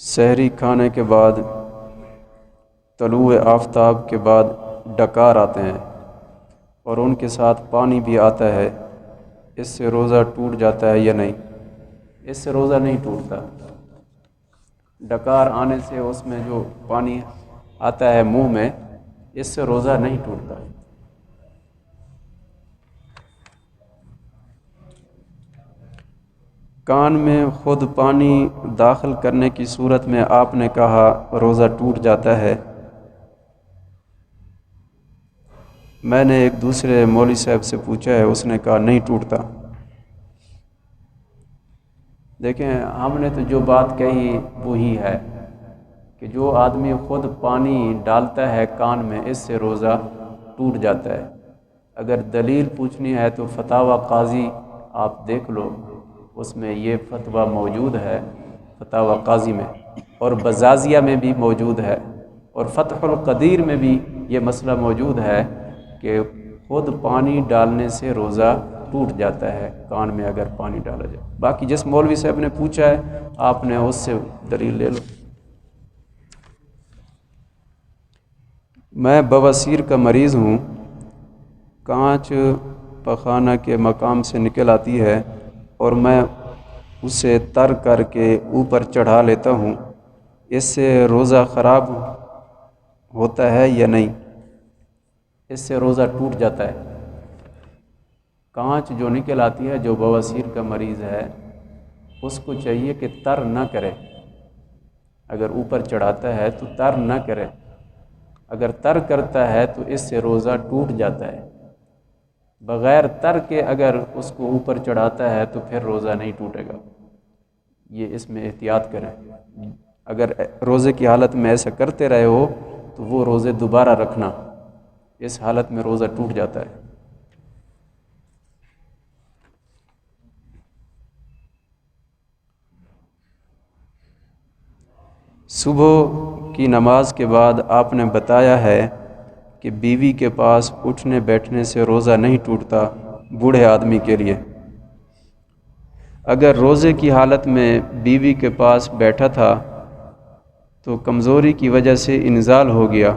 شہری کھانے کے بعد، طلوع آفتاب کے بعد ڈکار آتے ہیں اور ان کے ساتھ پانی بھی آتا ہے۔ اس سے روزہ ٹوٹ جاتا ہے یا نہیں؟ اس سے روزہ نہیں ٹوٹتا۔ ڈکار آنے سے اس میں جو پانی آتا ہے منہ میں، اس سے روزہ نہیں ٹوٹتا۔ کان میں خود پانی داخل کرنے کی صورت میں آپ نے کہا، روزہ ٹوٹ جاتا ہے۔ میں نے ایک دوسرے مولوی صاحب سے پوچھا ہے، اس نے کہا، نہیں ٹوٹتا۔ دیکھیں، ہم نے تو جو بات کہی، وہی ہے کہ جو آدمی خود پانی ڈالتا ہے کان میں، اس سے روزہ ٹوٹ جاتا ہے۔ اگر دلیل پوچھنی ہے تو فتح قاضی آپ دیکھ لو۔ اس میں یہ فتویٰ موجود ہے فتح قاضی میں، اور بزازیہ میں بھی موجود ہے، اور فتح القدیر میں بھی یہ مسئلہ موجود ہے کہ خود پانی ڈالنے سے روزہ ٹوٹ جاتا ہے، کان میں اگر پانی ڈالا جائے۔ باقی جس مولوی صاحب نے پوچھا ہے، آپ نے اس سے دلیل لے لو۔ میں بواسیر کا مریض ہوں، کانچ پخانہ کے مقام سے نکل آتی ہے۔ اور میں اسے تر کر کے اوپر چڑھا لیتا ہوں۔ اس سے روزہ خراب ہوتا ہے یا نہیں؟ اس سے روزہ ٹوٹ جاتا ہے۔ کانچ جو نکل آتی ہے، جو بواسیر کا مریض ہے، اس کو چاہیے کہ تر نہ کرے۔ اگر اوپر چڑھاتا ہے تو تر نہ کرے۔ اگر تر کرتا ہے تو اس سے روزہ ٹوٹ جاتا ہے۔ بغیر تر کے اگر اس کو اوپر چڑھاتا ہے تو پھر روزہ نہیں ٹوٹے گا۔ یہ اس میں احتیاط کریں۔ اگر روزے کی حالت میں ایسا کرتے رہے ہو تو وہ روزے دوبارہ رکھنا اس حالت میں روزہ ٹوٹ جاتا ہے۔ صبح کی نماز کے بعد آپ نے بتایا ہے کہ بیوی کے پاس اٹھنے بیٹھنے سے روزہ نہیں ٹوٹتا بوڑھے آدمی کے لیے۔ اگر روزے کی حالت میں بیوی کے پاس بیٹھا تھا تو کمزوری کی وجہ سے انزال ہو گیا۔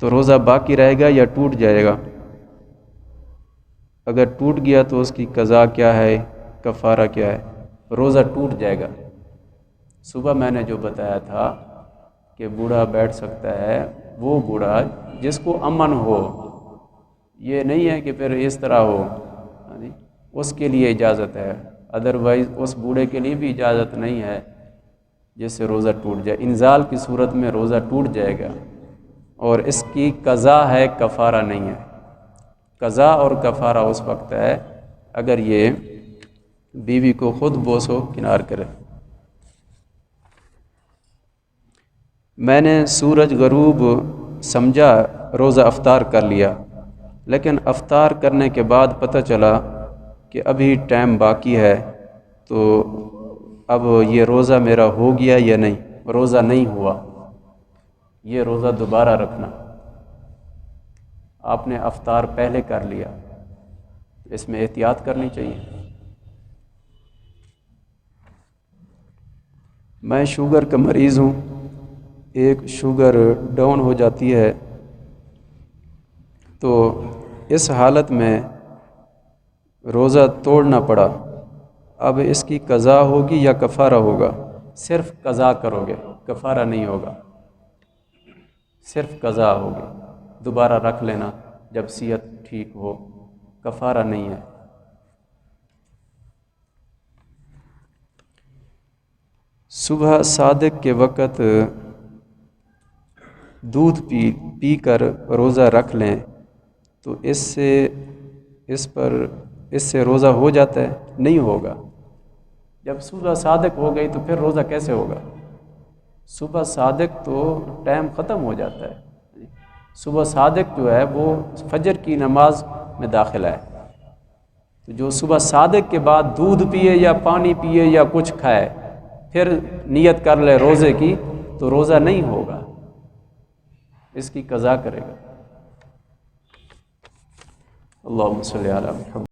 تو روزہ باقی رہے گا یا ٹوٹ جائے گا؟ اگر ٹوٹ گیا تو اس کی قضا کیا ہے؟ کفارہ کیا ہے؟ روزہ ٹوٹ جائے گا۔ صبح میں نے جو بتایا تھا کہ بوڑھا بیٹھ سکتا ہے، وہ بوڑھا جس کو امن ہو۔ یہ نہیں ہے کہ پھر اس طرح ہو۔ یعنی اس کے لیے اجازت ہے۔ ادروائز اس بوڑھے کے لیے بھی اجازت نہیں ہے جس سے روزہ ٹوٹ جائے۔ انزال کی صورت میں روزہ ٹوٹ جائے گا۔ اور اس کی قضا ہے، کفارہ نہیں ہے۔ قضا اور کفارہ اس وقت ہے اگر یہ بیوی کو خود بوسو، کنار کرے۔ میں نے سورج غروب سمجھا، روزہ افطار کر لیا۔ لیکن افطار کرنے کے بعد پتہ چلا کہ ابھی ٹائم باقی ہے، تو اب یہ روزہ میرا ہو گیا یا نہیں؟ روزہ نہیں ہوا۔ یہ روزہ دوبارہ رکھنا۔ آپ نے افطار پہلے کر لیا۔ اس میں احتیاط کرنی چاہیے۔ میں شوگر کا مریض ہوں۔ ایک شوگر ڈاؤن ہو جاتی ہے، تو اس حالت میں روزہ توڑنا پڑا۔ اب اس کی قضا ہوگی یا کفارہ ہوگا؟ صرف قضا کرو گے، کفارہ نہیں ہوگا۔ صرف قضا ہوگی۔ دوبارہ رکھ لینا جب صحت ٹھیک ہو۔ کفارہ نہیں ہے۔ صبح صادق کے وقت دودھ پی پی کر روزہ رکھ لیں، تو اس سے، اس پر، اس سے روزہ ہو جاتا ہے، نہیں ہوگا۔ جب صبح صادق ہو گئی تو پھر روزہ کیسے ہوگا؟ صبح صادق تو ٹائم ختم ہو جاتا ہے۔ صبح صادق جو ہے وہ فجر کی نماز میں داخل ہے۔ تو جو صبح صادق کے بعد دودھ پیے یا پانی پیے یا کچھ کھائے، پھر نیت کر لے روزے کی، تو روزہ نہیں ہوگا۔ اس کی قضا کرے گا۔ اللہ صلی علیہ محمد۔